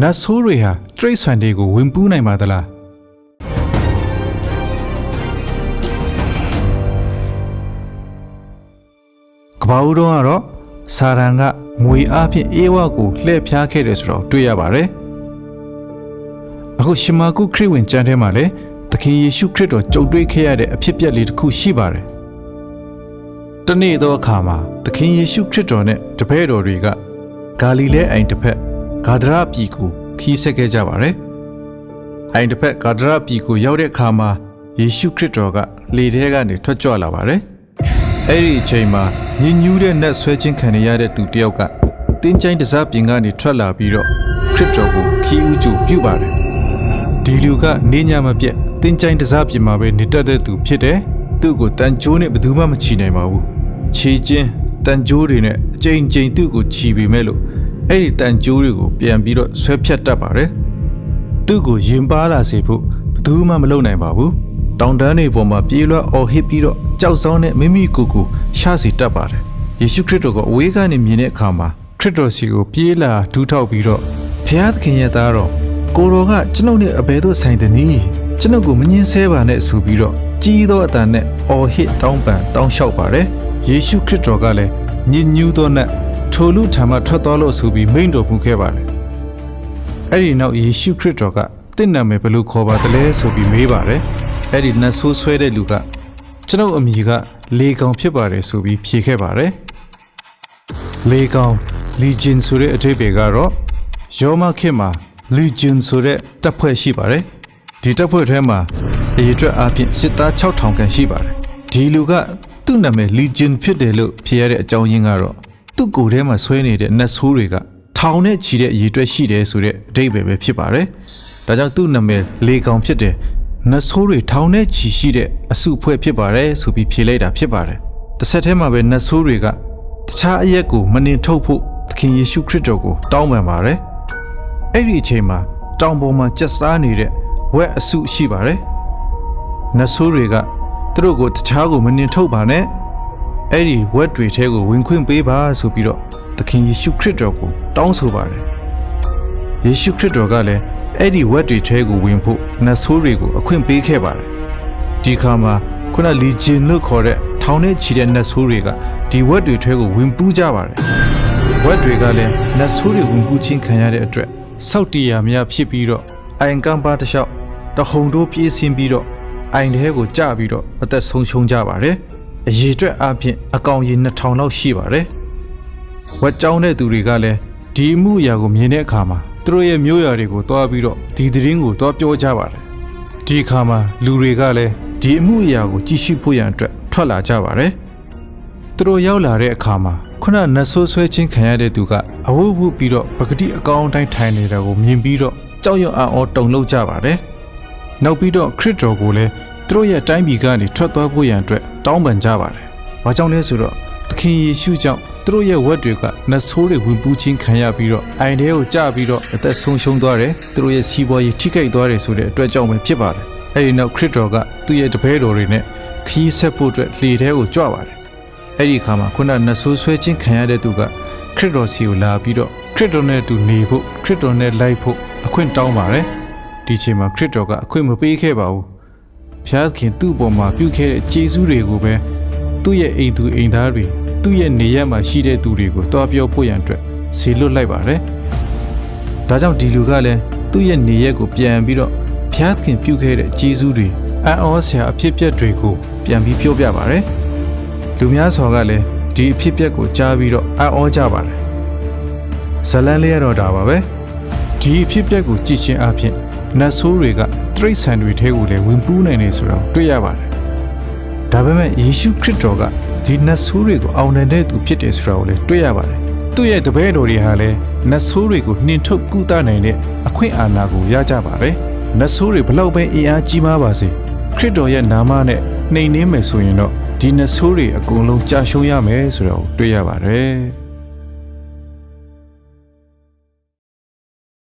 နတ်ဆိုးတွေဟာတရိတ်ဆွန်တွေကိုဝင်ပူးနိုင်ပါသလားကဘာဦးတော့ကတော့စာရန်ကငွေအားဖြင့်အေဝါကိုလှည့်ဖျားခဲ့တယ်ဆိုတော့တွေ့ရပါတယ်အခုရှမာကုခရစ်ဝင်ကျမ်းထဲမှာလည်းသခင်ယေရှုခရစ်တော်ကြုံတွေ့ခဲ့ရတဲ့အဖြစ်အပျက်လေးတစ်ခုရှိပါတယ်တနေ့သောအခါမှာသခင်ယေရှုခရစ်တော်နဲ့တပည့်တော်တွေကဂါလိလဲအိမ်တစ်ဖက် ဂါဒရပြည်ကိုခီးဆက်ခဲ့ကြပါတယ်။အိမ်တစ်ဖက်ဂါဒရပြည်ကိုရောက်တဲ့အခါမှာယေရှုခရစ်တော်ကလေထဲကနေထွက်ကြွလာပါတယ်။အဲ့ဒီအချိန်မှာညင်ညူးတဲ့နတ်ဆွဲခြင်းခံရတဲ့သူတစ်ယောက်ကတင်းချိုင်းတစားပြင်ကနေထွက်လာပြီးတော့ခရစ်တော်ကိုခီးဥကျူပြုပါတယ်။ဒီလူကနေညာမပြတ်တင်းချိုင်းတစားပြင်မှာပဲနေတတ်တဲ့သူဖြစ်တယ်။သူ့ကိုတန်ကြိုးနဲ့ဘယ်သူမှမချီနိုင်ပါဘူး။ခြေချင်းတန်ကြိုးတွေနဲ့အကြိမ်ကြိမ်သူ့ကိုချီပေမဲ့လို့ အဲ့ဒီတန်ကြိုးတွေကိုပြန်ပြီးတော့ဆွဲဖြတ်တတ်ပါတယ်။သူ့ကိုရင်ပါလာစေဖို့ဘယ်သူမှမလုပ်နိုင်ပါဘူး။တောင်တန်းတွေပေါ်မှာပြေးလွှတ်အော်ဟစ်ပြီးတော့ကြောက်စောင်းနဲ့မိမိကိုယ်ကိုရှာစီတတ်ပါတယ်။ယေရှုခရစ်တော်ကအဝေးကနေမြင်တဲ့အခါမှာခရစ်တော်စီကိုပြေးလာဒူးထောက်ပြီးတော့ဖျားသခင်ရဲ့သားတော်ကိုတော်ကကျွန်ုပ်နဲ့အဘယ်သို့ဆိုင်သနည်းကျွန်ုပ်ကိုမငင်းဆဲပါနဲ့ဆိုပြီးတော့ကြီးသောအတန်နဲ့အော်ဟစ်တောင်းပန်တောင်းလျှောက်ပါတယ်။ယေရှုခရစ်တော်ကလည်းညင်ညူးသောနဲ့ ထိုလူထံမှထွက်သွားလို့ဆိုပြီးမိန့်တော်မူခဲ့ပါတယ်။အဲ့ဒီနောက်ယေရှုခရစ်တော်ကတင့်နာမယ်ဘယ်လိုခေါ်ပါသလဲဆိုပြီးမေးပါတယ်။အဲ့ဒီနတ်ဆိုးဆွဲတဲ့လူကကျွန်ုပ်အမိကလေကောင်ဖြစ်ပါတယ်ဆိုပြီးဖြေခဲ့ပါတယ်။လေကောင် legion ဆိုတဲ့အဓိပ္ပာယ်ကတော့ယောမခေတ်မှာ legion ဆိုတဲ့တပ်ဖွဲ့ရှိပါတယ်။ဒီတပ်ဖွဲ့ထဲမှာအရေးအတွက်အပြင်စစ်သား6000ခန့်ရှိပါတယ်။ဒီလူကသူ့နာမည် legion ဖြစ်တယ်လို့ဖြေရတဲ့အကြောင်းရင်းကတော့ သူ့ကိုယ်ထဲမှာဆွဲနေတဲ့နတ်ဆိုးတွေကထောင်နဲ့ချီတဲ့အရေးအတွက်ရှိတယ်ဆိုတဲ့အဓိပ္ပာယ်ပဲဖြစ်ပါတယ်။ဒါကြောင့်သူ့နာမည်လေကောင်ဖြစ်တယ်။နတ်ဆိုးတွေထောင်နဲ့ချီရှိတဲ့အစုအဖွဲ့ဖြစ်ပါတယ်ဆိုပြီးဖြေလိုက်တာဖြစ်ပါတယ်။တစ်ဆက်တည်းမှာပဲနတ်ဆိုးတွေကတခြားအရက်ကိုမနှင်ထုတ်ဖို့သခင်ယေရှုခရစ်တော်ကိုတောင်းပန်ပါတယ်။အဲ့ဒီအချိန်မှာတောင်ပေါ်မှာကျက်စားနေတဲ့ဝက်အစုရှိပါတယ်။နတ်ဆိုးတွေကသူတို့ကိုတခြားကိုမနှင်ထုတ်ပါနဲ့ အဲ့ဒီဝက်တွေထဲကိုဝင်ခွင့်ပေးပါဆိုပြီးတော့သခင်ယေရှုခရစ်တော်ကိုတောင်းဆိုပါတယ်။ယေရှုခရစ်တော်ကလည်းအဲ့ဒီဝက်တွေထဲကိုဝင်ဖို့နတ်ဆိုးတွေကိုအခွင့်ပေးခဲ့ပါတယ်။ဒီခါမှာခုနလီဂျင်လို့ခေါ်တဲ့ထောင်ထဲချီတဲ့နတ်ဆိုးတွေကဒီဝက်တွေထဲကိုဝင်ပူးကြပါတယ်။ဝက်တွေကလည်းနတ်ဆိုးတွေဝင်ပူးခြင်းခံရတဲ့အတွက်စောက်တီယာများဖြစ်ပြီးတော့အိုင်ကမ်ပါတစ်လျှောက်တဟုန်တို့ပြေးဆင်းပြီးတော့အိုင်ထဲကိုကျပြီးတော့အသက်ဆုံးရှုံးကြပါတယ်။ အရေးအတွက်အပြင်အကောင်ရေ2000လောက်ရှိပါတယ်။ဝက်ကြောင်းတဲ့သူတွေကလည်းဒီအမှုအရာကိုမြင်တဲ့အခါမှာသူတို့ရဲ့မျိုးရာတွေကိုတွားပြီးတော့ဒီသတင်းကိုတွားပြောကြပါတယ်။ဒီအခါမှာလူတွေကလည်းဒီအမှုအရာကိုကြည့်ရှုဖို့ရန်အတွက်ထွက်လာကြပါတယ်။သူတို့ရောက်လာတဲ့အခါမှာခုနနတ်ဆိုးဆွဲချင်းခံရတဲ့သူကအဝုတ်ဝုတ်ပြီးတော့ပကတိအကောင်အတိုင်းထိုင်နေတာကိုမြင်ပြီးတော့ကြောက်ရွံ့အံ့ဩတုန်လှုပ်ကြပါတယ်။နောက်ပြီးတော့ခရစ်တော်ကိုလည်း သူတို့ရဲ့တိုင်းပြည်ကနေထွက်သွားဖို့ရန်အတွက်တောင်းပန်ကြပါတယ်။ဘာကြောင့်လဲဆိုတော့သခင်ယေရှုကြောင့်သူတို့ရဲ့ဝက်တွေကနတ်ဆိုးတွေဝင်ပူးခြင်းခံရပြီးတော့အိုင်ထဲကိုကျပြီးတော့အသက်ဆုံးရှုံးသွားတယ်။သူတို့ရဲ့စီးပွားရေးထိခိုက်သွားတယ်ဆိုတဲ့အတွက်ကြောင့်ပဲဖြစ်ပါတယ်။အဲဒီနောက်ခရစ်တော်ကသူ့ရဲ့တပည့်တော်တွေနဲ့ခီးဆက်ဖို့အတွက်လေထဲကိုကြွပါတယ်။အဲ့ဒီအခါမှာခုနနတ်ဆိုးဆွဲခြင်းခံရတဲ့သူကခရစ်တော်စီကိုလာပြီးတော့ခရစ်တော်နဲ့အတူနေဖို့ခရစ်တော်နဲ့လိုက်ဖို့အခွင့်တောင်းပါတယ်။ဒီချိန်မှာခရစ်တော်ကအခွင့်မပေးခဲ့ပါဘူး။ ဖျားခင်သူ့ပေါ်မှာပြုခဲ့တဲ့ကျေးဇူးတွေကိုပဲသူ့ရဲ့အိမ်သူအိမ်သားတွေသူ့ရဲ့နေရက်မှာရှိတဲ့သူတွေကိုတွားပြောဖို့ရန်အတွက်ဆေလွတ်လိုက်ပါတယ်။ဒါကြောင့်ဒီလူကလည်းသူ့ရဲ့နေရက်ကိုပြန်ပြီးတော့ဖျားခင်ပြုခဲ့တဲ့ကျေးဇူးတွေအံ့ဩစရာအဖြစ်အပျက်တွေကိုပြန်ပြီးပြောပြပါတယ်။လူများစွာကလည်းဒီအဖြစ်အပျက်ကိုကြားပြီးတော့အံ့ဩကြပါတယ်။ဇလန်လေးရတော့ဒါပါပဲ။ဒီအဖြစ်အပျက်ကိုကြည့်ချင်းအပြင် နတ်ဆိုးတွေကတရိတ်ဆန်တွေထဲကိုလည်းဝင်ပူးနိုင်နေဆိုတော့တွေ့ရပါတယ်။ဒါပေမဲ့ယေရှုခရစ်တော်ကဒီနတ်ဆိုးတွေကိုအောင်နိုင်တဲ့သူဖြစ်တယ်ဆိုတာကိုလည်းတွေ့ရပါတယ်။သူ့ရဲ့တပည့်တော်တွေဟာလည်းနတ်ဆိုးတွေကိုနှင်ထုတ်ကုသနိုင်တဲ့အခွင့်အာဏာကိုရကြပါတယ်။နတ်ဆိုးတွေဘလောက်ပဲအင်အားကြီးမားပါစေခရစ်တော်ရဲ့နာမနဲ့နှိမ်နှင်းမယ်ဆိုရင်တော့ဒီနတ်ဆိုးတွေအကုန်လုံးကြာရှုံးရမယ်ဆိုတော့တွေ့ရပါတယ်။